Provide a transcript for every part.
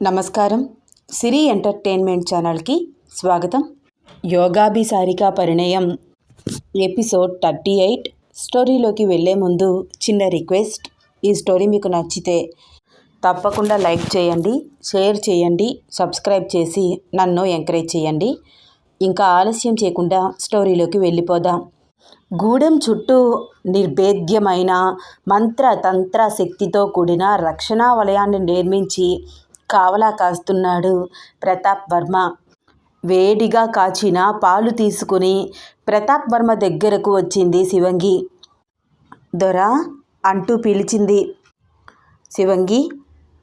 నమస్కారం. సిరి ఎంటర్టైన్మెంట్ ఛానల్కి స్వాగతం. యోగాభిసారిక పరిణయం ఎపిసోడ్ థర్టీ ఎయిట్. స్టోరీలోకి వెళ్ళే ముందు చిన్న రిక్వెస్ట్. ఈ స్టోరీ మీకు నచ్చితే తప్పకుండా లైక్ చేయండి షేర్ చేయండి సబ్స్క్రైబ్ చేసి నన్ను ఎంకరేజ్ చేయండి. ఇంకా ఆలస్యం చేయకుండా స్టోరీలోకి వెళ్ళిపోదాం. గూడెం చుట్టూ నిర్భేద్యమైన మంత్ర తంత్ర శక్తితో కూడిన రక్షణ వలయాన్ని నిర్మించి కావలా కాస్తున్నాడు ప్రతాప్ వర్మ. వేడిగా కాచిన పాలు తీసుకుని ప్రతాప్ వర్మ దగ్గరకు వచ్చింది శివంగి. దొరా అంటూ పిలిచింది. శివంగి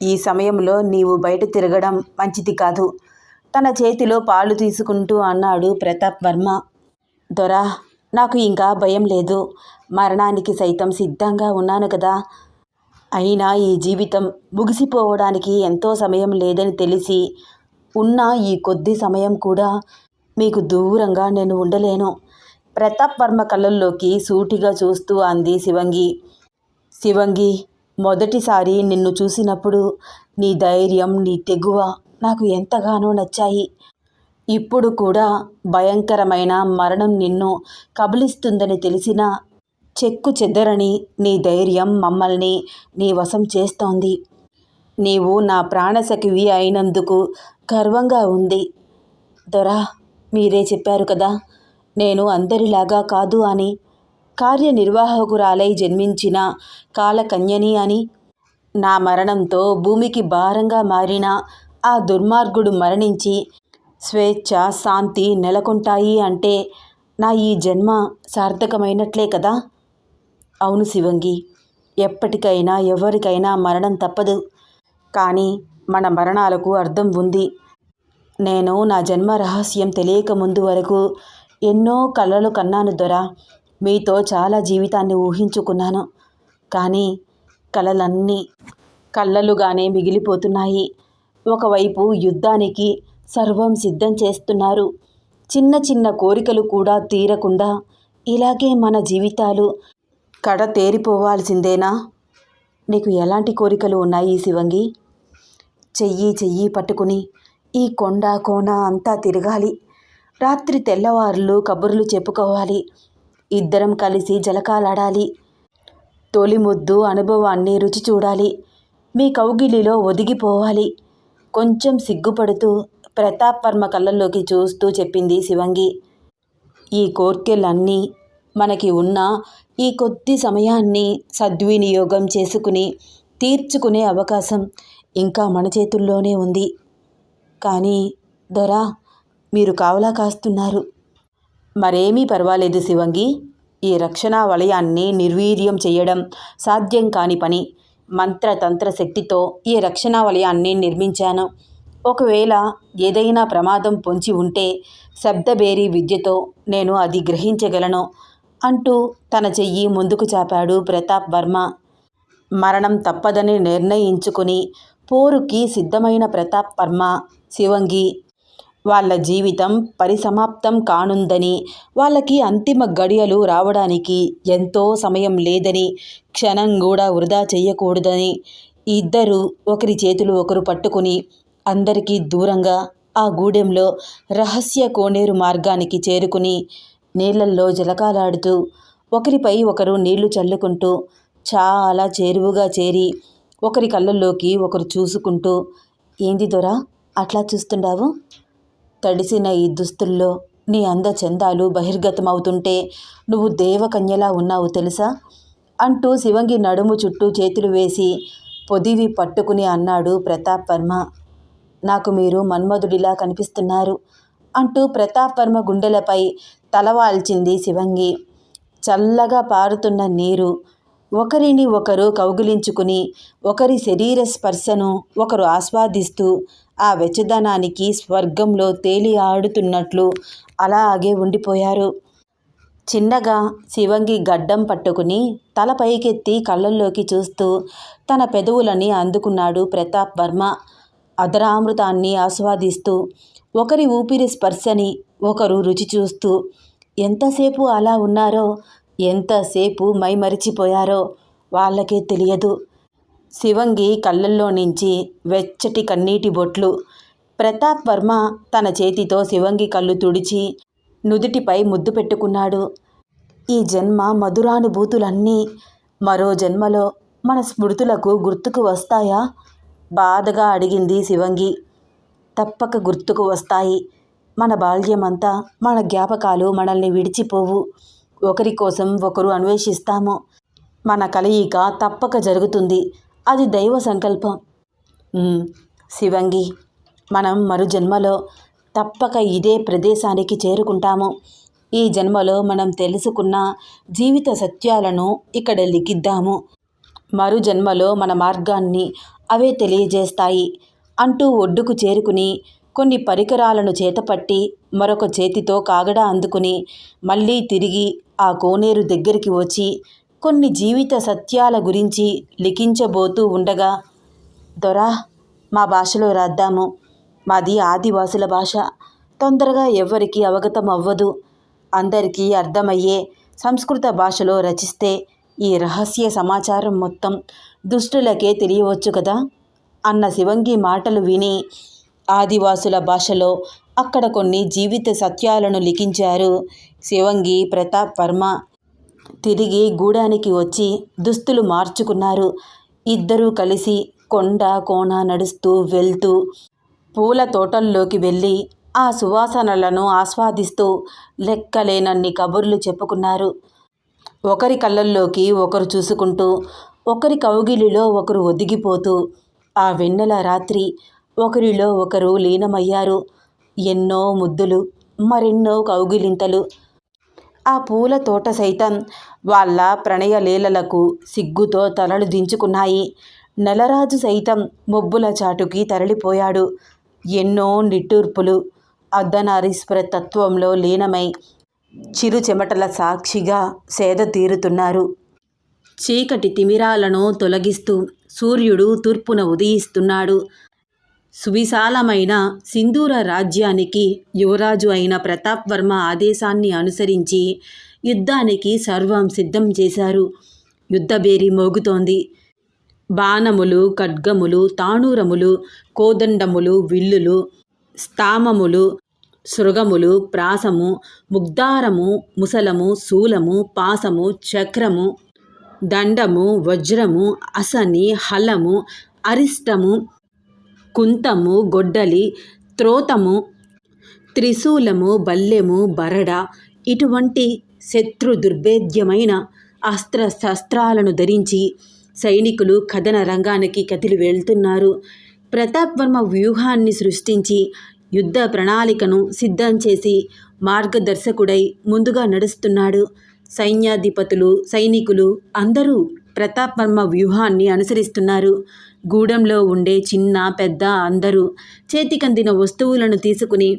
ఈ సమయంలో నీవు బయట తిరగడం మంచిది కాదు. తన చేతిలో పాలు తీసుకుంటూ అన్నాడు ప్రతాప్ వర్మ. దొరా నాకు ఇంకా భయం లేదు. మరణానికి సైతం సిద్ధంగా ఉన్నాను కదా. అయినా ఈ జీవితం ముగిసిపోవడానికి ఎంతో సమయం లేదని తెలిసి ఉన్న ఈ కొద్ది సమయం కూడా మీకు దూరంగా నేను ఉండలేను. ప్రతాప్ వర్మ కళ్ళల్లోకి సూటిగా చూస్తూ అంది శివంగి. శివంగి మొదటిసారి నిన్ను చూసినప్పుడు నీ ధైర్యం నీ తెగువ నాకు ఎంతగానో నచ్చాయి. ఇప్పుడు కూడా భయంకరమైన మరణం నిన్ను కబలిస్తుందని తెలిసినా చెక్కు చెదరని నీ ధైర్యం మమ్మల్ని నీ వశం చేస్తోంది. నీవు నా ప్రాణసఖివి అయినందుకు గర్వంగా ఉంది. దొరా మీరే చెప్పారు కదా నేను అందరిలాగా కాదు అని. కార్యనిర్వాహకురాలై జన్మించిన కాలకన్యని అని. నా మరణంతో భూమికి భారంగా మారిన ఆ దుర్మార్గుడు మరణించి స్వేచ్ఛ శాంతి నెలకొంటాయి అంటే నా ఈ జన్మ సార్థకమైనట్లే కదా? అవును శివంగి ఎప్పటికైనా ఎవరికైనా మరణం తప్పదు. కానీ మన మరణాలకు అర్థం ఉంది. నేను నా జన్మ రహస్యం తెలియక ముందు వరకు ఎన్నో కళలు కన్నాను దొర. మీతో చాలా జీవితాన్ని ఊహించుకున్నాను. కానీ కళలన్నీ కళ్ళలుగానే మిగిలిపోతున్నాయి. ఒకవైపు యుద్ధానికి సర్వం సిద్ధం చేస్తున్నారు. చిన్న చిన్న కోరికలు కూడా తీరకుండా ఇలాగే మన జీవితాలు కడ తేరిపోవాల్సిందేనా? నీకు ఎలాంటి కోరికలు ఉన్నాయి శివంగి? చెయ్యి చెయ్యి పట్టుకుని ఈ కొండ కోన అంతా తిరగాలి. రాత్రి తెల్లవారులు కబుర్లు చెప్పుకోవాలి. ఇద్దరం కలిసి జలకాలాడాలి. తొలి ముద్దు అనుభవాన్ని రుచి చూడాలి. మీ కౌగిలిలో ఒదిగిపోవాలి. కొంచెం సిగ్గుపడుతూ ప్రతాప్ వర్మ కళ్ళల్లోకి చూస్తూ చెప్పింది శివంగి. ఈ కోర్కెలన్నీ మనకి ఉన్న ఈ కొద్ది సమయాన్ని సద్వినియోగం చేసుకుని తీర్చుకునే అవకాశం ఇంకా మన చేతుల్లోనే ఉంది. కానీ దొరా మీరు కావలా కాస్తున్నారు. మరేమీ పర్వాలేదు శివంగి. ఈ రక్షణ వలయాన్ని నిర్వీర్యం చేయడం సాధ్యం కాని పని. మంత్రతంత్ర శక్తితో ఈ రక్షణ వలయాన్ని నిర్మించాను. ఒకవేళ ఏదైనా ప్రమాదం పొంచి ఉంటే శబ్దబేరీ విద్యతో నేను అది గ్రహించగలను. అంటూ తన చెయ్యి ముందుకు చాపాడు ప్రతాప్ వర్మ. మరణం తప్పదని నిర్ణయించుకుని పోరుకి సిద్ధమైన ప్రతాప్ వర్మ శివంగి. వాళ్ళ జీవితం పరిసమాప్తం కానుందని వాళ్ళకి అంతిమ గడియలు రావడానికి ఎంతో సమయం లేదని క్షణం కూడా వృధా చేయకూడదని ఇద్దరు ఒకరి చేతులు ఒకరు పట్టుకుని అందరికీ దూరంగా ఆ గూడెంలో రహస్య కోనేరు మార్గానికి చేరుకుని నీళ్ళల్లో జలకాలాడుతూ ఒకరిపై ఒకరు నీళ్ళు చల్లుకుంటూ చాలా చేరువుగా చేరి ఒకరి కళ్ళల్లోకి ఒకరు చూసుకుంటూ ఏంది దొరా అట్లా చూస్తుండావు? తడిసిన ఈ దుస్తుల్లో నీ అంద చందాలు బహిర్గతమవుతుంటే నువ్వు దేవకన్యలా ఉన్నావు తెలుసా? అంటూ శివంగి నడుము చుట్టూ చేతులు వేసి పొదివి పట్టుకుని అన్నాడు ప్రతాప్ వర్మ. నాకు మీరు మన్మధుడిలా కనిపిస్తున్నారు అంటూ ప్రతాప్ వర్మ గుండెలపై తలవాల్చింది శివంగి. చల్లగా పారుతున్న నీరు ఒకరిని ఒకరు కౌగిలించుకుని ఒకరి శరీర స్పర్శను ఒకరు ఆస్వాదిస్తూ ఆ వెచ్చదనానికి స్వర్గంలో తేలి ఆడుతున్నట్లు అలాగే ఉండిపోయారు. చిన్నగా శివంగి గడ్డం పట్టుకుని తల పైకెత్తి కళ్ళల్లోకి చూస్తూ తన పెదవులని అందుకున్నాడు ప్రతాప్ వర్మ. అధరామృతాన్ని ఆస్వాదిస్తూ ఒకరి ఊపిరి స్పర్శని ఒకరు రుచి చూస్తూ ఎంతసేపు అలా ఉన్నారో ఎంతసేపు మైమరిచిపోయారో వాళ్ళకే తెలియదు శివంగి కళ్ళల్లో నుంచి వెచ్చటి కన్నీటి బొట్లు. ప్రతాప్ వర్మ తన చేతితో శివంగి కళ్ళు తుడిచి నుదుటిపై ముద్దు పెట్టుకున్నాడు. ఈ జన్మ మధురానుభూతులన్నీ మరో జన్మలో మన స్మృతులకు గుర్తుకు వస్తాయా? బాధగా అడిగింది శివంగి. తప్పక గుర్తుకు వస్తాయి. మన బాల్యమంతా మన జ్ఞాపకాలు మనల్ని విడిచిపోవు. ఒకరి కోసం ఒకరు అన్వేషిస్తాము. మన కలయిక తప్పక జరుగుతుంది. అది దైవ సంకల్పం. శివంగి మనం మరు జన్మలో తప్పక ఇదే ప్రదేశానికి చేరుకుంటాము. ఈ జన్మలో మనం తెలుసుకున్న జీవిత సత్యాలను ఇక్కడ లిఖిద్దాము. మరు జన్మలో మన మార్గాన్ని అవే తెలియజేస్తాయి అంటూ ఒడ్డుకు చేరుకుని కొన్ని పరికరాలను చేతపట్టి మరొక చేతితో కాగడా అందుకుని మళ్ళీ తిరిగి ఆ కోనేరు దగ్గరికి వచ్చి కొన్ని జీవిత సత్యాల గురించి లిఖించబోతూ ఉండగా దొరా మా భాషలో రాద్దాము. మాది ఆదివాసుల భాష. తొందరగా ఎవ్వరికీ అవగతం అవ్వదు. అందరికీ అర్థమయ్యే సంస్కృత భాషలో రచిస్తే ఈ రహస్య సమాచారం మొత్తం దుష్టులకే తెలియవచ్చు కదా అన్న శివంగి మాటలు విని ఆదివాసుల భాషలో అక్కడ కొన్ని జీవిత సత్యాలను లిఖించారు. శివంగి ప్రతాప్ వర్మ తిరిగి గూడానికి వచ్చి దుస్తులు మార్చుకున్నారు. ఇద్దరూ కలిసి కొండ కోణ నడుస్తూ వెళ్తూ పూల తోటల్లోకి వెళ్ళి ఆ సువాసనలను ఆస్వాదిస్తూ లెక్కలేనన్ని కబుర్లు చెప్పుకున్నారు. ఒకరి కళ్ళల్లోకి ఒకరు చూసుకుంటూ ఒకరి కౌగిలిలో ఒకరు ఒదిగిపోతూ ఆ వెన్నెల రాత్రి ఒకరిలో ఒకరు లీనమయ్యారు. ఎన్నో ముద్దులు మరెన్నో కౌగిలింతలు. ఆ పూల తోట సైతం వాళ్ళ ప్రణయ లీలలకు సిగ్గుతో తలలు దించుకున్నాయి. నెలరాజు సైతం మొబ్బుల చాటుకి తరలిపోయాడు. ఎన్నో నిట్టూర్పులు అర్ధనారీశ్వర తత్వంలో లీనమై చిరు చెమటల సాక్షిగా సేద తీరుతున్నారు. చీకటి తిమిరాలను తొలగిస్తూ సూర్యుడు తూర్పున ఉదయిస్తున్నాడు. సువిశాలమైన సింధూర రాజ్యానికి యువరాజు అయిన ప్రతాప్ వర్మ ఆదేశాన్ని అనుసరించి యుద్ధానికి సర్వం సిద్ధం చేశారు. యుద్ధబేరి మోగుతోంది. బాణములు ఖడ్గములు తాణూరములు కోదండములు విల్లులు స్తామములు శృగములు ప్రాసము ముగ్ధారము ముసలము శూలము పాసము చక్రము దండము వజ్రము అసని హలము అరిష్టము కుంతము గొడ్డలి త్రోతము త్రిశూలము బల్లెము బరడ ఇటువంటి శత్రు దుర్భేద్యమైన అస్త్ర శస్త్రాలను ధరించి సైనికులు కథన రంగానికి కదిలి వెళ్తున్నారు. ప్రతాప్ వర్మ వ్యూహాన్ని సృష్టించి యుద్ధ ప్రణాళికను సిద్ధం చేసి మార్గదర్శకుడై ముందుగా నడుస్తున్నాడు. సైన్యాధిపతులు సైనికులు అందరూ ప్రతాప్ వర్మ వ్యూహాన్ని అనుసరిస్తున్నారు. గూడెంలో ఉండే చిన్న పెద్ద అందరూ చేతికందిన వస్తువులను తీసుకుని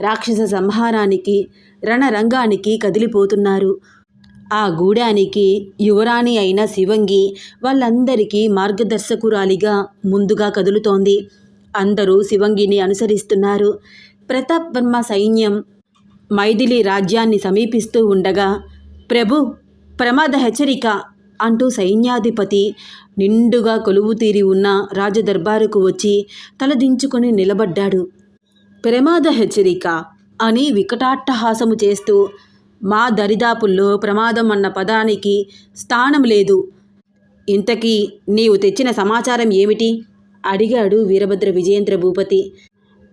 రాక్షస సంహారానికి రణరంగానికి కదిలిపోతున్నారు. ఆ గూడానికి యువరాణి అయిన శివంగి వాళ్ళందరికీ మార్గదర్శకురాలిగా ముందుగా కదులుతోంది. అందరూ శివంగిని అనుసరిస్తున్నారు. ప్రతాప్ వర్మ సైన్యం మైథిలి రాజ్యాన్ని సమీపిస్తూ ఉండగా ప్రభు ప్రమాద హెచ్చరిక! అంటూ సైన్యాధిపతి నిండుగా కొలువు తీరి ఉన్న రాజదర్బారుకు వచ్చి తలదించుకొని నిలబడ్డాడు. ప్రమాద హెచ్చరిక. అని వికటాట్టహాసము చేస్తూ మా దరిదాపుల్లో ప్రమాదం అన్న పదానికి స్థానం లేదు. ఇంతకీ నీవు తెచ్చిన సమాచారం ఏమిటి? అడిగాడు వీరభద్ర విజయేంద్ర భూపతి.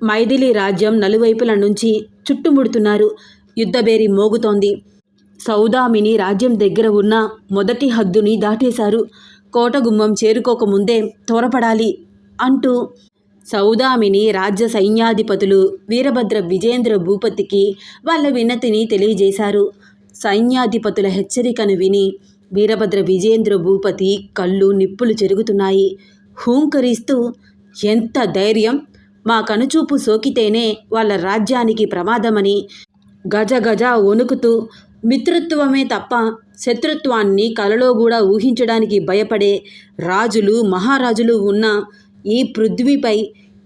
మైథిలి రాజ్యం నలువైపుల నుంచి చుట్టుముడుతున్నారు. యుద్ధబేరి మోగుతోంది. సౌదామిని రాజ్యం దగ్గర ఉన్న మొదటి హద్దుని దాటేశారు. కోటగుమ్మం చేరుకోకముందే త్వరపడాలి అంటూ సౌదామిని రాజ్య సైన్యాధిపతులు వీరభద్ర విజేంద్ర భూపతికి వాళ్ళ వినతిని తెలియజేశారు. సైన్యాధిపతుల హెచ్చరికను విని వీరభద్ర విజేంద్ర భూపతి కళ్ళు నిప్పులు చెరుగుతున్నాయి. హూంకరిస్తూ ఎంత ధైర్యం! మా కనుచూపు సోకితేనే వాళ్ళ రాజ్యానికి ప్రమాదమని గజ గజ వణుకుతూ మిత్రత్వమే తప్ప శత్రుత్వాన్ని కలలో కూడా ఊహించడానికి భయపడే రాజులు మహారాజులు ఉన్న ఈ పృథ్వీపై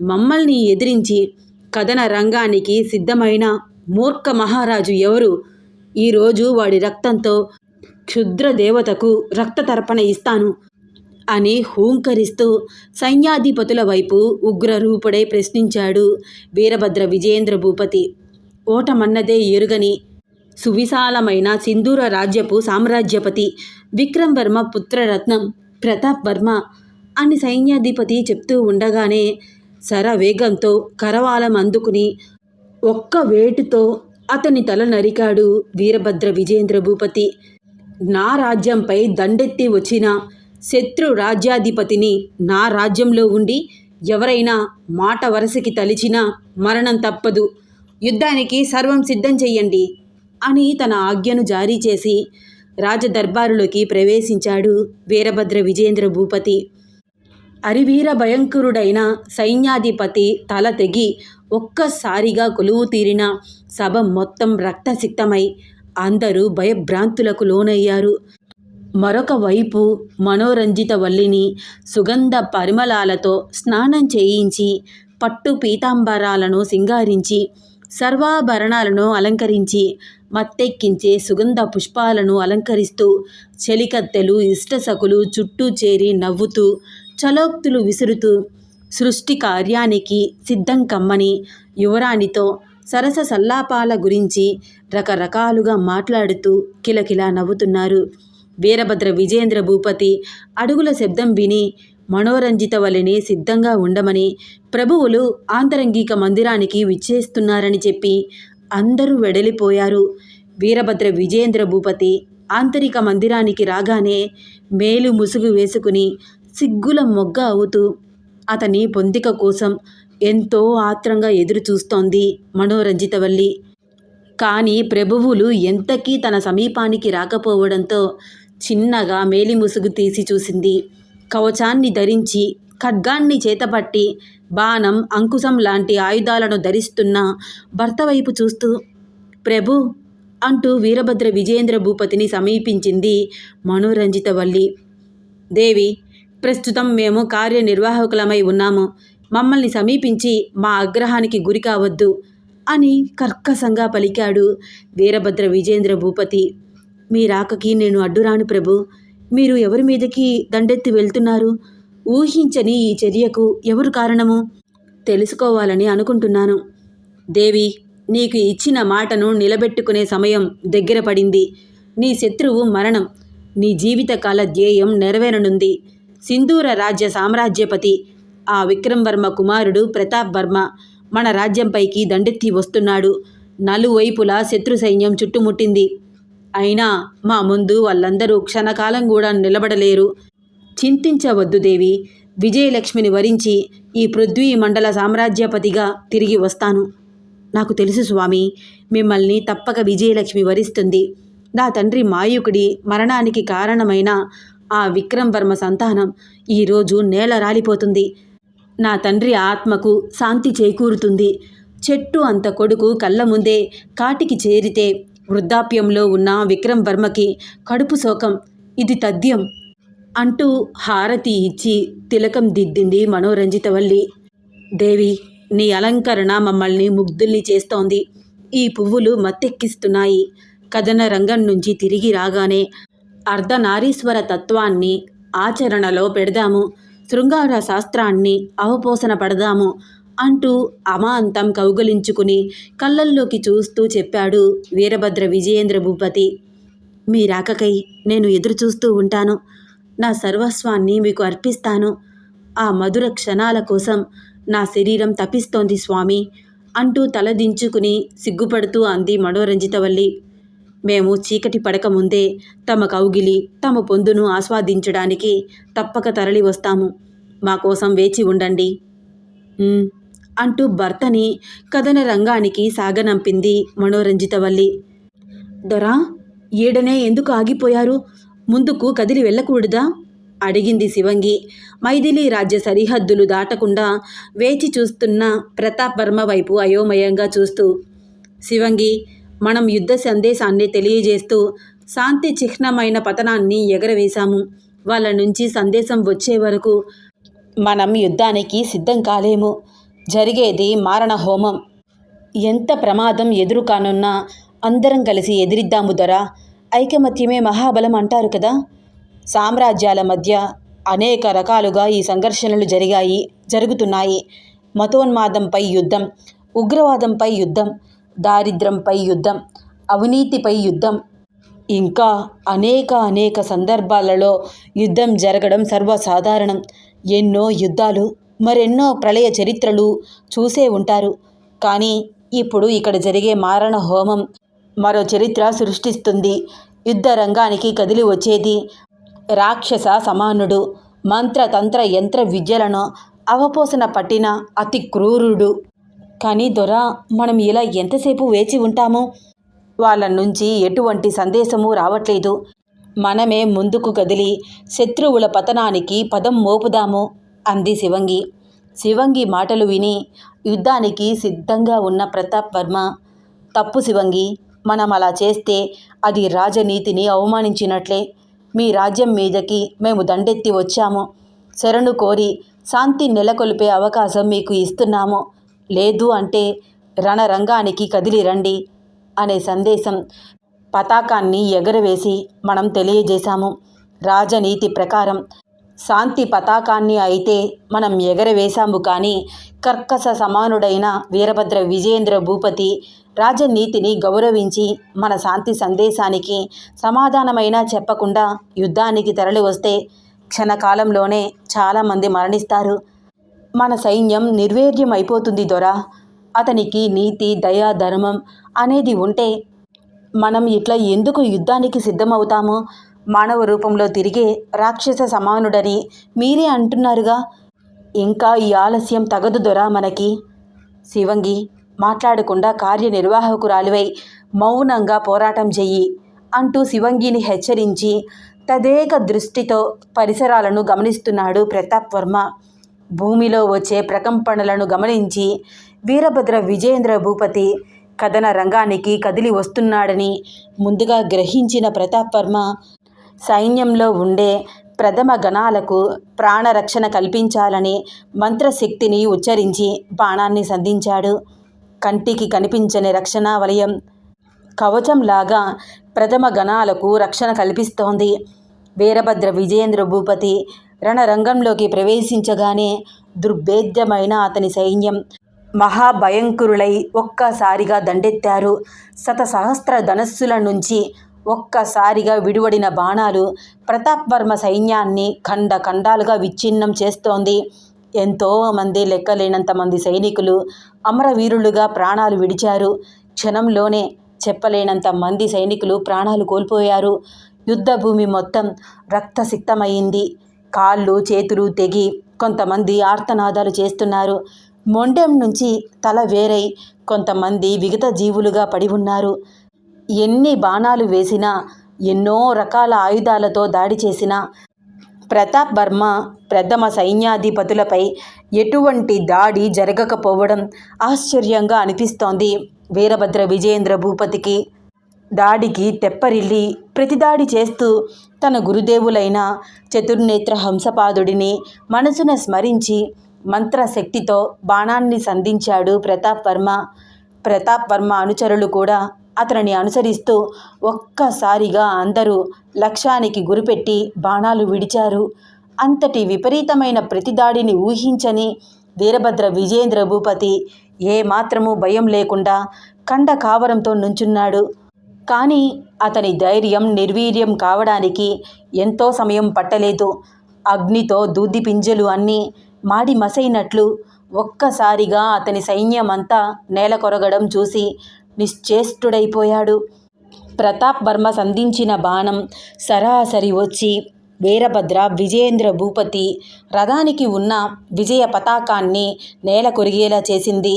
మమ్మల్ని ఎదిరించి కథన రంగానికి సిద్ధమైన మూర్ఖ మహారాజు ఎవరు? ఈరోజు వాడి రక్తంతో క్షుద్ర దేవతకు రక్త తర్పణ ఇస్తాను అని హూంకరిస్తూ సైన్యాధిపతుల వైపు ఉగ్రరూపుడై ప్రశ్నించాడు వీరభద్ర విజయేంద్ర భూపతి. ఓటమన్నదే ఎరుగని సువిశాలమైన సింధూర రాజ్యపు సామ్రాజ్యపతి విక్రమ్ వర్మ పుత్రరత్నం ప్రతాప్ వర్మ అని సైన్యాధిపతి చెప్తూ ఉండగానే శరవేగంతో కరవాలం అందుకుని ఒక్క వేటుతో అతని తల నరికాడు వీరభద్ర విజేంద్ర భూపతి. నా రాజ్యంపై దండెత్తి వచ్చిన శత్రు రాజ్యాధిపతిని నా రాజ్యంలో ఉండి ఎవరైనా మాట వరసకి తలిచినా మరణం తప్పదు. యుద్ధానికి సర్వం సిద్ధం చెయ్యండి. అని తన ఆజ్ఞను జారీ చేసి రాజదర్బారులోకి ప్రవేశించాడు వీరభద్ర విజేంద్ర భూపతి. అరివీర భయంకరుడైన సైన్యాధిపతి తల తెగి ఒక్కసారిగా కొలువు తీరిన సభ మొత్తం రక్తసిక్తమై అందరూ భయభ్రాంతులకు లోనయ్యారు. మరొక వైపు మనోరంజిత వల్లిని సుగంధ పరిమళాలతో స్నానం చేయించి పట్టు పీతాంబరాలను సింగారించి సర్వాభరణాలను అలంకరించి మత్తెక్కించే సుగంధ పుష్పాలను అలంకరిస్తూ చెలికత్తెలు ఇష్టసకులు చుట్టూ చేరి నవ్వుతూ చలోక్తులు విసురుతూ సృష్టి కార్యానికి సిద్ధం కమ్మని యువరాణితో సరస సల్లాపాల గురించి రకరకాలుగా మాట్లాడుతూ కిలకిలా నవ్వుతున్నారు. వీరభద్ర విజేంద్ర భూపతి అడుగుల శబ్దం విని మనోరంజిత సిద్ధంగా ఉండమని ప్రభువులు ఆంతరంగిక మందిరానికి విచ్చేస్తున్నారని చెప్పి అందరూ వెడలిపోయారు. వీరభద్ర విజేంద్ర భూపతి ఆంతరిక మందిరానికి రాగానే మేలు ముసుగు వేసుకుని సిగ్గుల మొగ్గ అవుతూ అతని పొందిక కోసం ఎంతో ఆత్రంగా ఎదురు చూస్తోంది మనోరంజితవల్లి కానీ ప్రభువులు ఎంతకీ తన సమీపానికి రాకపోవడంతో చిన్నగా మేలి ముసుగు తీసి చూసింది. కవచాన్ని ధరించి ఖడ్గాన్ని చేతపట్టి బాణం అంకుశం లాంటి ఆయుధాలను ధరిస్తున్న భర్త వైపు చూస్తూ ప్రభు అంటూ వీరభద్ర విజేంద్ర భూపతిని సమీపించింది మనోరంజితవల్లి దేవి ప్రస్తుతం మేము కార్యనిర్వాహకులమై ఉన్నాము. మమ్మల్ని సమీపించి మా ఆగ్రహానికి గురి కావద్దు అని కర్కశంగా పలికాడు వీరభద్ర విజేంద్ర భూపతి. మీ రాకకి నేను అడ్డురాను ప్రభు. మీరు ఎవరి మీదకి దండెత్తి వెళ్తున్నారు? ఊహించని ఈ చర్యకు ఎవరు కారణము? తెలుసుకోవాలని అనుకుంటున్నాను. దేవి నీకు ఇచ్చిన మాటను నిలబెట్టుకునే సమయం దగ్గర పడింది. నీ శత్రువు మరణం. నీ జీవితకాల ధ్యేయం నెరవేరనుంది. సింధూర రాజ్య సామ్రాజ్యపతి ఆ విక్రమ్ వర్మ కుమారుడు ప్రతాప్ వర్మ మన రాజ్యంపైకి దండెత్తి వస్తున్నాడు. నలువైపులా శత్రు సైన్యం చుట్టుముట్టింది. అయినా మా ముందు వాళ్ళందరూ క్షణకాలం కూడా నిలబడలేరు. చింతించవద్దు దేవి. విజయలక్ష్మిని వరించి ఈ పృథ్వీ మండల సామ్రాజ్యపతిగా తిరిగి వస్తాను. నాకు తెలుసు స్వామి మిమ్మల్ని తప్పక విజయలక్ష్మి వరిస్తుంది. నా తండ్రి మాయుకుడి మరణానికి కారణమైన ఆ విక్రమ్ వర్మ సంతానం ఈరోజు నేల రాలిపోతుంది. నా తండ్రి ఆత్మకు శాంతి చేకూరుతుంది. చెట్టు అంత కొడుకు కళ్ళ ముందే కాటికి చేరితే వృద్ధాప్యంలో ఉన్న విక్రమ్ వర్మకి కడుపు శోకం. ఇది తథ్యం అంటూ హారతి ఇచ్చి తిలకం దిద్దింది మనోరంజితవల్లి. దేవి నీ అలంకరణ మమ్మల్ని ముగ్ధుల్ని చేస్తోంది. ఈ పువ్వులు మత్తెక్కిస్తున్నాయి. కథన రంగం నుంచి తిరిగి రాగానే అర్ధనారీశ్వర తత్వాన్ని ఆచరణలో పెడదాము. శృంగార శాస్త్రాన్ని అవపోసన పడదాము. అంటూ అమాంతం కౌగలించుకుని కళ్ళల్లోకి చూస్తూ చెప్పాడు వీరభద్ర విజయేంద్ర భూపతి. మీ రాకకై నేను ఎదురు చూస్తూ ఉంటాను. నా సర్వస్వాన్ని మీకు అర్పిస్తాను. ఆ మధుర క్షణాల కోసం నా శరీరం తపిస్తోంది స్వామి అంటూ తలదించుకుని సిగ్గుపడుతూ అంది మనోరంజితవల్లి. మేము చీకటి పడకముందే తమ కౌగిలి తమ పొందును ఆస్వాదించడానికి తప్పక తరలి వస్తాము మా కోసం వేచి ఉండండి. అంటూ భర్తని కథన రంగానికి సాగనంపింది మనోరంజితవల్లి. దొరా ఈడనే ఎందుకు ఆగిపోయారు? ముందుకు కదిలి వెళ్ళకూడదా? అడిగింది శివంగి. మైథిలి రాజ్య సరిహద్దులు దాటకుండా వేచి చూస్తున్న ప్రతాప్ వర్మ వైపు అయోమయంగా చూస్తూ శివంగి మనం యుద్ధ సందేశాన్ని తెలియజేస్తూ శాంతి చిహ్నమైన పతనాన్ని ఎగరవేశాము. వాళ్ళ నుంచి సందేశం వచ్చే వరకు మనం యుద్ధానికి సిద్ధం కాలేము. జరిగేది మారణ హోమం. ఎంత ప్రమాదం ఎదురు కానున్నా అందరం కలిసి ఎదిరిద్దాము దొరా. ఐకమత్యమే మహాబలం అంటారు కదా. సామ్రాజ్యాల మధ్య అనేక రకాలుగా ఈ సంఘర్షణలు జరిగాయి జరుగుతున్నాయి. మతోన్మాదంపై యుద్ధం ఉగ్రవాదంపై యుద్ధం దారిద్ర్యంపై యుద్ధం అవినీతిపై యుద్ధం. ఇంకా అనేక అనేక సందర్భాలలో యుద్ధం జరగడం సర్వసాధారణం. ఎన్నో యుద్ధాలు మరెన్నో ప్రళయ చరిత్రలు చూసే ఉంటారు. కానీ ఇప్పుడు ఇక్కడ జరిగే మారణ హోమం మరో చరిత్ర సృష్టిస్తుంది. యుద్ధ రంగానికి కదిలి వచ్చేది రాక్షస సమానుడు మంత్రతంత్ర యంత్ర విద్యలను అవపోసన పట్టిన అతి క్రూరుడు. కానీ దొర మనం ఇలా ఎంతసేపు వేచి ఉంటాము? వాళ్ళ నుంచి ఎటువంటి సందేశము రావట్లేదు. మనమే ముందుకు కదిలి శత్రువుల పతనానికి పదం మోపుదాము. అంది శివంగి. శివంగి మాటలు విని యుద్ధానికి సిద్ధంగా ఉన్న ప్రతాప్ వర్మ తప్పు శివంగి మనం అలా చేస్తే అది రాజనీతిని అవమానించినట్లే. మీ రాజ్యం మీదకి మేము దండెత్తి వచ్చాము. శరణు కోరి శాంతి నెలకొల్పే అవకాశం మీకు ఇస్తున్నాము. లేదు అంటే రణరంగానికి కదిలి రండి అనే సందేశం పతాకాన్ని ఎగరవేసి మనం తెలియజేశాము. రాజనీతి ప్రకారం శాంతి పతాకాన్ని అయితే మనం ఎగరవేశాము కానీ కర్కశ సమానుడైన వీరభద్ర విజయేంద్ర భూపతి రాజనీతిని గౌరవించి మన శాంతి సందేశానికి సమాధానమైనా చెప్పకుండా యుద్ధానికి తరలి వస్తే క్షణకాలంలోనే చాలామంది మరణిస్తారు. మన సైన్యం నిర్వీర్యం అయిపోతుంది దొర. అతనికి నీతి దయా ధర్మం అనేది ఉంటే మనం ఇట్లా ఎందుకు యుద్ధానికి సిద్ధమవుతాము? మానవ రూపంలో తిరిగే రాక్షస సమానుడని మీరే అంటున్నారుగా? ఇంకా ఈ ఆలస్యం తగదు దొరా మనకి? శివంగి మాట్లాడకుండా కార్యనిర్వాహకురాలివై మౌనంగా పోరాటం చెయ్యి అంటూ శివంగిని హెచ్చరించి తదేక దృష్టితో పరిసరాలను గమనిస్తున్నాడు ప్రతాప్ వర్మ. భూమిలో వచ్చే ప్రకంపనలను గమనించి వీరభద్ర విజేంద్ర భూపతి కథన రంగానికి కదిలి వస్తున్నాడని ముందుగా గ్రహించిన ప్రతాప్ వర్మ సైన్యంలో ఉండే ప్రథమ గణాలకు ప్రాణరక్షణ కల్పించాలని మంత్రశక్తిని ఉచ్చరించి బాణాన్ని సంధించాడు. కంటికి కనిపించని రక్షణ వలయం కవచంలాగా ప్రథమ గణాలకు రక్షణ కల్పిస్తోంది. వీరభద్ర విజయేంద్ర భూపతి రణరంగంలోకి ప్రవేశించగానే దుర్భేద్యమైన అతని సైన్యం మహాభయంకురులై ఒక్కసారిగా దండెత్తారు. శతసహస్ర ధనస్సుల నుంచి ఒక్కసారిగా విడివడిన బాణాలు ప్రతాప్ వర్మ సైన్యాన్ని ఖండ ఖండాలుగా విచ్ఛిన్నం చేస్తోంది. ఎంతోమంది లెక్కలేనంత మంది సైనికులు అమరవీరులుగా ప్రాణాలు విడిచారు. క్షణంలోనే చెప్పలేనంత మంది సైనికులు ప్రాణాలు కోల్పోయారు. యుద్ధభూమి మొత్తం రక్తసిక్తమైంది. కాళ్ళు చేతులు తెగి కొంతమంది ఆర్తనాదాలు చేస్తున్నారు. మొండెం నుంచి తల వేరై కొంతమంది విగత జీవులుగా పడి ఉన్నారు. ఎన్ని బాణాలు వేసినా ఎన్నో రకాల ఆయుధాలతో దాడి చేసినా ప్రతాప్ వర్మ ప్రథమ సైన్యాధిపతులపై ఎటువంటి దాడి జరగకపోవడం ఆశ్చర్యంగా అనిపిస్తోంది. వీరభద్ర విజయేంద్ర భూపతికి దాడికి తెప్పరిల్లి ప్రతిదాడి చేస్తూ తన గురుదేవులైన చతుర్నేత్ర హంసపాదుడిని మనసున స్మరించి మంత్రశక్తితో బాణాన్ని సంధించాడు ప్రతాప్ వర్మ. ప్రతాప్ వర్మ అనుచరులు కూడా అతనిని అనుసరిస్తూ ఒక్కసారిగా అందరూ లక్ష్యానికి గురిపెట్టి బాణాలు విడిచారు. అంతటి విపరీతమైన ప్రతిదాడిని ఊహించని వీరభద్ర విజేంద్ర భూపతి ఏ మాత్రము భయం లేకుండా కండ కావరంతో నుంచున్నాడు. కానీ అతని ధైర్యం నిర్వీర్యం కావడానికి ఎంతో సమయం పట్టలేదు. అగ్నితో దూది పింజలు అన్నీ మాడి మసైనట్లు ఒక్కసారిగా అతని సైన్యమంతా నేల కొరగడం చూసి నిశ్చేష్టుడైపోయాడు. ప్రతాప్ వర్మ సంధించిన బాణం సరాసరి వచ్చి వీరభద్ర విజయేంద్ర భూపతి రథానికి ఉన్న విజయ పతాకాన్ని నేల కొరిగేలా చేసింది.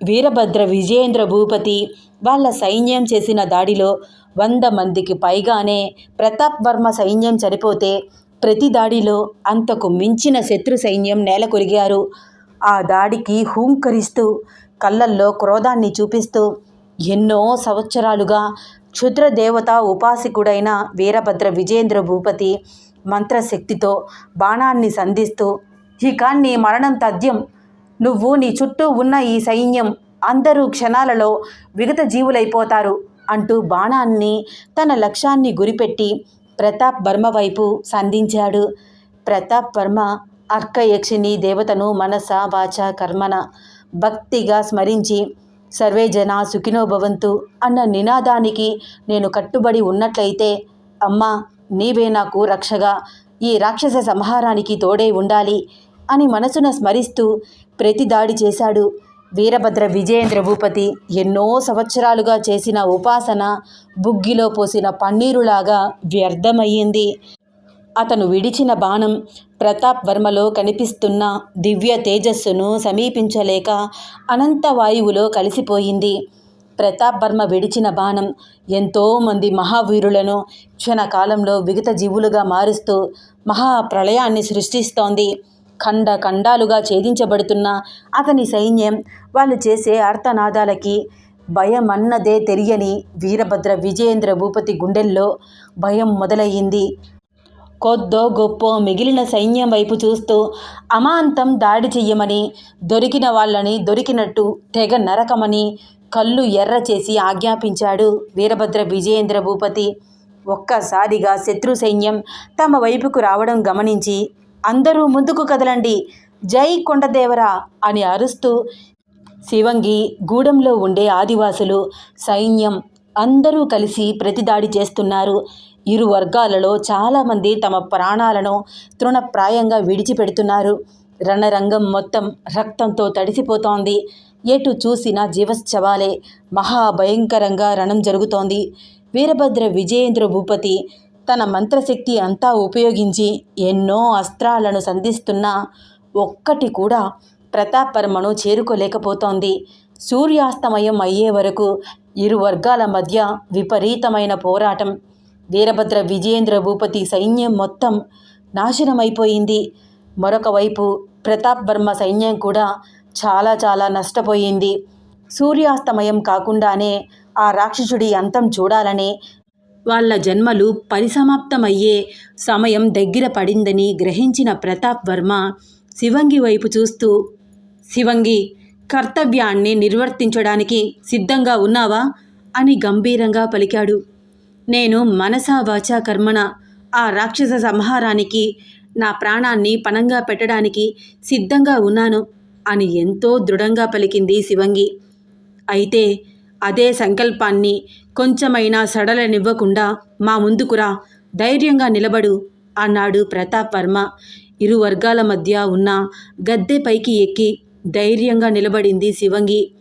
వీరభద్ర విజయేంద్ర భూపతి వాళ్ళ సైన్యం చేసిన దాడిలో వంద మందికి పైగానే ప్రతాప్ వర్మ సైన్యం చనిపోతే ప్రతి దాడిలో అంతకు మించిన శత్రు సైన్యం నేల కొరిగారు. ఆ దాడికి హూంకరిస్తూ కళ్ళల్లో క్రోధాన్ని చూపిస్తూ ఎన్నో సంవత్సరాలుగా క్షుద్రదేవత ఉపాసికుడైన వీరభద్ర విజేంద్ర భూపతి మంత్రశక్తితో బాణాన్ని సంధిస్తూ ఇక నీ మరణం తథ్యం. నువ్వు నీ చుట్టూ ఉన్న ఈ సైన్యం అందరూ క్షణాలలో విగత జీవులైపోతారు అంటూ బాణాన్ని తన లక్ష్యాన్ని గురిపెట్టి ప్రతాప్ వర్మ వైపు సంధించాడు. ప్రతాప్ వర్మ అర్కయక్షిణి దేవతను మనస వాచ కర్మన భక్తిగా స్మరించి సర్వే జన సుఖినో భవంతు అన్న నినాదానికి నేను కట్టుబడి ఉన్నట్లయితే అమ్మా నీవే నాకు రక్షగా ఈ రాక్షస సంహారానికి తోడే ఉండాలి అని మనసున స్మరిస్తూ ప్రతి దాడి చేశాడు. వీరభద్ర విజయేంద్ర భూపతి ఎన్నో సంవత్సరాలుగా చేసిన ఉపాసన బుగ్గిలో పోసిన పన్నీరులాగా వ్యర్థమయ్యింది. అతను విడిచిన బాణం ప్రతాప్ వర్మలో కనిపిస్తున్న దివ్య తేజస్సును సమీపించలేక అనంత వాయువులో కలిసిపోయింది. ప్రతాప్ వర్మ విడిచిన బాణం ఎంతోమంది మహావీరులను క్షణకాలంలో విగత జీవులుగా మారుస్తూ మహాప్రళయాన్ని సృష్టిస్తోంది. ఖండ ఖండాలుగా ఛేదించబడుతున్న అతని సైన్యం వాళ్ళు చేసే అర్థనాదాలకి భయమన్నదే తెలియని వీరభద్ర విజయేంద్ర భూపతి గుండెల్లో భయం మొదలయ్యింది. కొద్దో గొప్పో మిగిలిన సైన్యం వైపు చూస్తూ అమాంతం దాడి చెయ్యమని దొరికిన వాళ్ళని దొరికినట్టు తెగ నరకమని కళ్ళు ఎర్ర చేసి ఆజ్ఞాపించాడు వీరభద్ర విజయేంద్ర భూపతి. ఒక్కసారిగా శత్రు సైన్యం తమ వైపుకు రావడం గమనించి అందరూ ముందుకు కదలండి జై కొండదేవరా అని అరుస్తూ శివంగి గూడెంలో ఉండే ఆదివాసులు సైన్యం అందరూ కలిసి ప్రతిదాడి చేస్తున్నారు. ఇరు వర్గాలలో చాలామంది తమ ప్రాణాలను తృణప్రాయంగా విడిచిపెడుతున్నారు. రణరంగం మొత్తం రక్తంతో తడిసిపోతోంది. ఎటు చూసినా జీవశ్చవాలే మహాభయంకరంగా రణం జరుగుతోంది. వీరభద్ర విజయేంద్ర భూపతి తన మంత్రశక్తి అంతా ఉపయోగించి ఎన్నో అస్త్రాలను సంధిస్తున్నా ఒక్కటి కూడా ప్రతాపర్మను చేరుకోలేకపోతోంది. సూర్యాస్తమయం అయ్యే వరకు ఇరు వర్గాల మధ్య విపరీతమైన పోరాటం. వీరభద్ర విజయేంద్ర భూపతి సైన్యం మొత్తం నాశనమైపోయింది. మరొక వైపు ప్రతాప్ వర్మ సైన్యం కూడా చాలా చాలా నష్టపోయింది. సూర్యాస్తమయం కాకుండానే ఆ రాక్షసుడి అంతం చూడాలని వాళ్ళ జన్మలు పరిసమాప్తమయ్యే సమయం దగ్గర పడిందని గ్రహించిన ప్రతాప్ వర్మ శివంగి వైపు చూస్తూ శివంగి కర్తవ్యాన్ని నిర్వర్తించడానికి సిద్ధంగా ఉన్నావా? అని గంభీరంగా పలికాడు. నేను మనసా వాచా కర్మణ. ఆ రాక్షస సంహారానికి నా ప్రాణాన్ని పణంగా పెట్టడానికి సిద్ధంగా ఉన్నాను అని ఎంతో దృఢంగా పలికింది శివంగి. అయితే అదే సంకల్పాన్ని కొంచెమైనా సడలనివ్వకుండా మా ముందుకురా ధైర్యంగా నిలబడు అన్నాడు ప్రతాప్ వర్మ. ఇరు వర్గాల మధ్య ఉన్న గద్దె పైకి ఎక్కి ధైర్యంగా నిలబడింది శివంగి.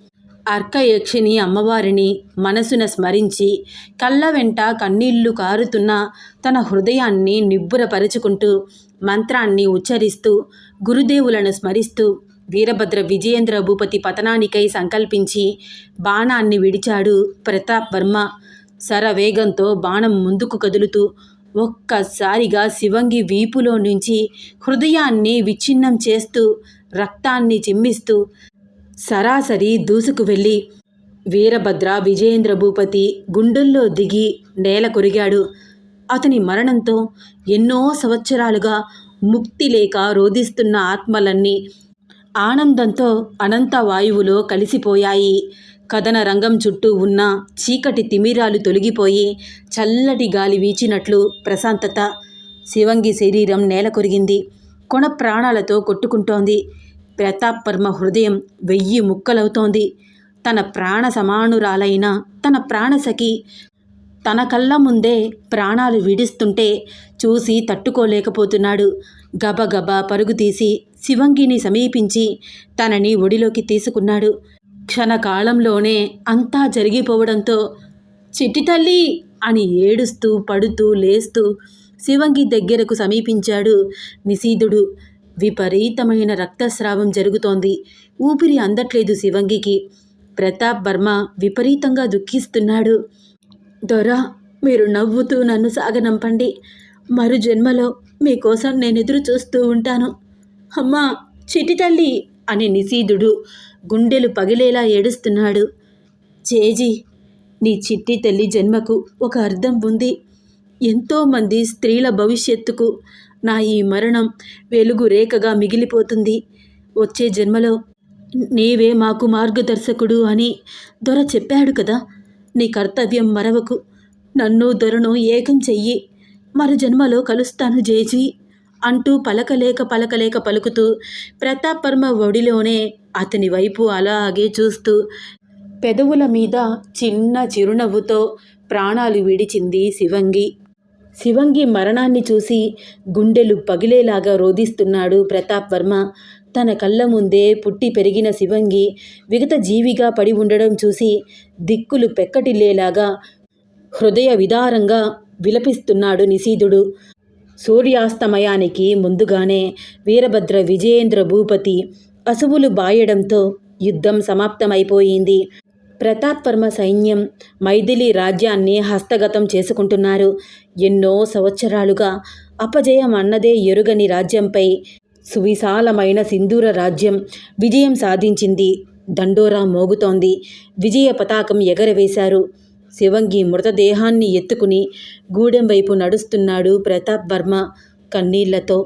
అర్కయక్షిని అమ్మవారిని మనసున స్మరించి కళ్ళ వెంట కన్నీళ్ళు కారుతున్న తన హృదయాన్ని నిబ్బురపరుచుకుంటూ మంత్రాన్ని ఉచ్చరిస్తూ గురుదేవులను స్మరిస్తూ వీరభద్ర విజయేంద్ర భూపతి పతనానికై సంకల్పించి బాణాన్ని విడిచాడు ప్రతాప్ వర్మ. శరవేగంతో బాణం ముందుకు కదులుతూ ఒక్కసారిగా శివంగి వీపులో నుంచి హృదయాన్ని విచ్ఛిన్నం చేస్తూ రక్తాన్ని చిమ్మిస్తూ సరాసరి దూసుకు వెళ్ళి వీరభద్ర విజయేంద్ర భూపతి గుండెల్లో దిగి నేల కొరిగాడు. అతని మరణంతో ఎన్నో సంవత్సరాలుగా ముక్తి లేక రోధిస్తున్న ఆత్మలన్నీ ఆనందంతో అనంత వాయువులో కలిసిపోయాయి. కథన రంగం చుట్టూ ఉన్న చీకటి తిమిరాలు తొలగిపోయి చల్లటి గాలి వీచినట్లు ప్రశాంతత శివంగి శరీరం నేల కొరిగింది. కొన ప్రాణాలతో కొట్టుకుంటోంది. ప్రతాప్ వర్మ హృదయం వెయ్యి ముక్కలవుతోంది. తన ప్రాణ సమానురాలైన తన ప్రాణసఖి తన కళ్ళ ముందే ప్రాణాలు విడిస్తుంటే చూసి తట్టుకోలేకపోతున్నాడు. గబగబా పరుగు తీసి శివంగిని సమీపించి తనని ఒడిలోకి తీసుకున్నాడు. క్షణకాలంలోనే అంతా జరిగిపోవడంతో చిట్టి తల్లి అని ఏడుస్తూ పడుతూ లేస్తూ శివంగి దగ్గరకు సమీపించాడు. నిశీధుడు విపరీతమైన రక్తస్రావం జరుగుతోంది. ఊపిరి అందట్లేదు శివంగికి. ప్రతాప్ వర్మ విపరీతంగా దుఃఖిస్తున్నాడు. దొర మీరు నవ్వుతూ నన్ను సాగనంపండి. మరు జన్మలో మీకోసం నేను ఎదురు చూస్తూ ఉంటాను. అమ్మా చిటి తల్లి అని నిశీధుడు గుండెలు పగిలేలా ఏడుస్తున్నాడు. చేజీ నీ చిట్టి తల్లి జన్మకు ఒక అర్థం ఉంది. ఎంతోమంది స్త్రీల భవిష్యత్తుకు నా ఈ మరణం వెలుగు రేఖగా మిగిలిపోతుంది. వచ్చే జన్మలో నీవే మాకు మార్గదర్శకుడు అని దొర చెప్పాడు కదా. నీ కర్తవ్యం మరవకు. నన్ను దొరను ఏకం చెయ్యి. మరు జన్మలో కలుస్తాను జేజీ అంటూ పలకలేక పలకలేక పలుకుతూ ప్రతాప్ వర్మ ఒడిలోనే అతని వైపు అలాగే చూస్తూ పెదవుల మీద చిన్న చిరునవ్వుతో ప్రాణాలు విడిచింది శివంగి. శివంగి మరణాన్ని చూసి గుండెలు పగిలేలాగా రోధిస్తున్నాడు ప్రతాప్ వర్మ. తన కళ్ళ ముందే పుట్టి పెరిగిన శివంగి విగత జీవిగా పడి ఉండడం చూసి దిక్కులు పెక్కటిల్లేలాగా హృదయ విదారంగా విలపిస్తున్నాడు నిశీధుడు. సూర్యాస్తమయానికి ముందుగానే వీరభద్ర విజయేంద్ర భూపతి అసువులు బాయడంతో యుద్ధం సమాప్తమైపోయింది. ప్రతాప్ వర్మ సైన్యం మైథిలి రాజ్యాన్ని హస్తగతం చేసుకుంటున్నారు. ఎన్నో సంవత్సరాలుగా అపజయం అన్నదే ఎరుగని రాజ్యంపై సువిశాలమైన సింధూర రాజ్యం విజయం సాధించింది. దండోరా మోగుతోంది. విజయ పతాకం ఎగరవేశారు. శివంగి మృతదేహాన్ని ఎత్తుకుని గూడెం వైపు నడుస్తున్నాడు ప్రతాప్ వర్మ. కన్నీళ్ళతో